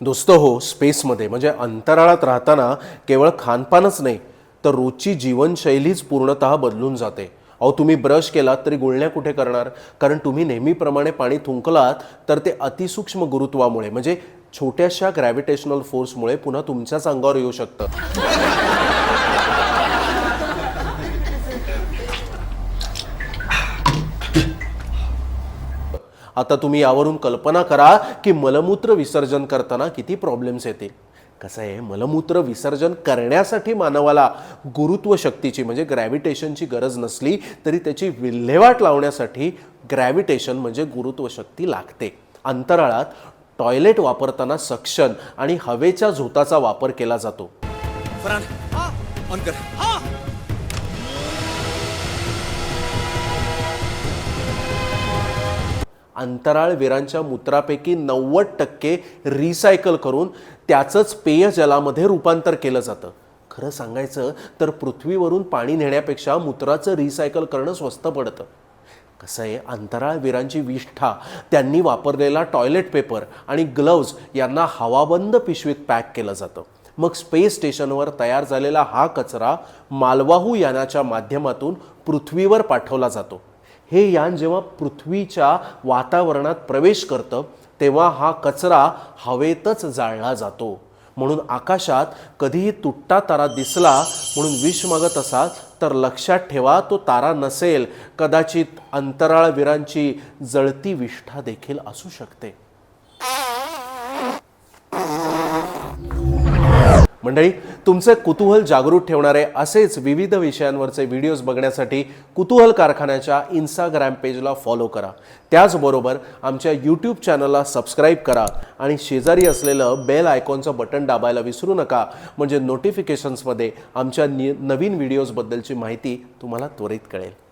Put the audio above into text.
दोस्त हो स्पेसमध्ये. म्हणजे अंतराळात राहताना केवळ खानपानच नाही तर रोजची जीवनशैलीच पूर्णतः बदलून जाते. अहो तुम्ही ब्रश केलात तरी गुळण्या कुठे करणार? कारण तुम्ही नेहमीप्रमाणे पाणी थुंकलात तर ते अतिसूक्ष्म गुरुत्वामुळे म्हणजे छोट्याशा ग्रॅव्हिटेशनल फोर्समुळे पुन्हा तुमच्याच अंगावर येऊ शकतं. आता तुम्ही यावरून कल्पना करा की मलमूत्र विसर्जन करताना किती प्रॉब्लेम्स येतील. कसं आहे मलमूत्र विसर्जन करण्यासाठी मानवाला गुरुत्व शक्तीची म्हणजे ग्रॅव्हिटेशनची गरज नसली तरी त्याची विल्हेवाट लावण्यासाठी ग्रॅव्हिटेशन म्हणजे गुरुत्व शक्ती लागते. अंतराळात टॉयलेट वापरताना सक्शन आणि हवेच्या झोताचा वापर केला जातो. अंतराळवीरांच्या मूत्रापैकी नव्वद टक्के रिसायकल करून त्याचंच पेयजलामध्ये रूपांतर केलं जातं. खरं सांगायचं तर पृथ्वीवरून पाणी नेण्यापेक्षा मूत्राचं रिसायकल करणं स्वस्त पडतं. कसं आहे अंतराळवीरांची विष्ठा त्यांनी वापरलेला टॉयलेट पेपर आणि ग्लव्ज यांना हवाबंद पिशवीत पॅक केलं जातं. मग स्पेस स्टेशनवर तयार झालेला हा कचरा मालवाहू यानाच्या माध्यमातून पृथ्वीवर पाठवला जातो. हे यान जेव्हा पृथ्वीच्या वातावरणात प्रवेश करतं तेव्हा हा कचरा हवेतच जाळला जातो. म्हणून आकाशात कधीही तुटता तारा दिसला म्हणून विष मागत असाल तर लक्षात ठेवा तो तारा नसेल. कदाचित अंतराळवीरांची जळती विष्ठा देखील असू शकते. मंडळी तुमचे कुतूहल जागृत ठेवणारे असेच विविध विषयांवरचे व्हिडिओज बघण्यासाठी कुतूहल कारखान्याच्या इन्स्टाग्राम पेजला फॉलो करा. त्याचबरोबर आमच्या यूट्यूब चॅनलला सबस्क्राईब करा आणि शेजारी असलेलं बेल आयकॉनचं बटन दाबायला विसरू नका. म्हणजे नोटिफिकेशन्समध्ये आमच्या नि नवीन व्हिडिओजबद्दलची माहिती तुम्हाला त्वरित कळेल.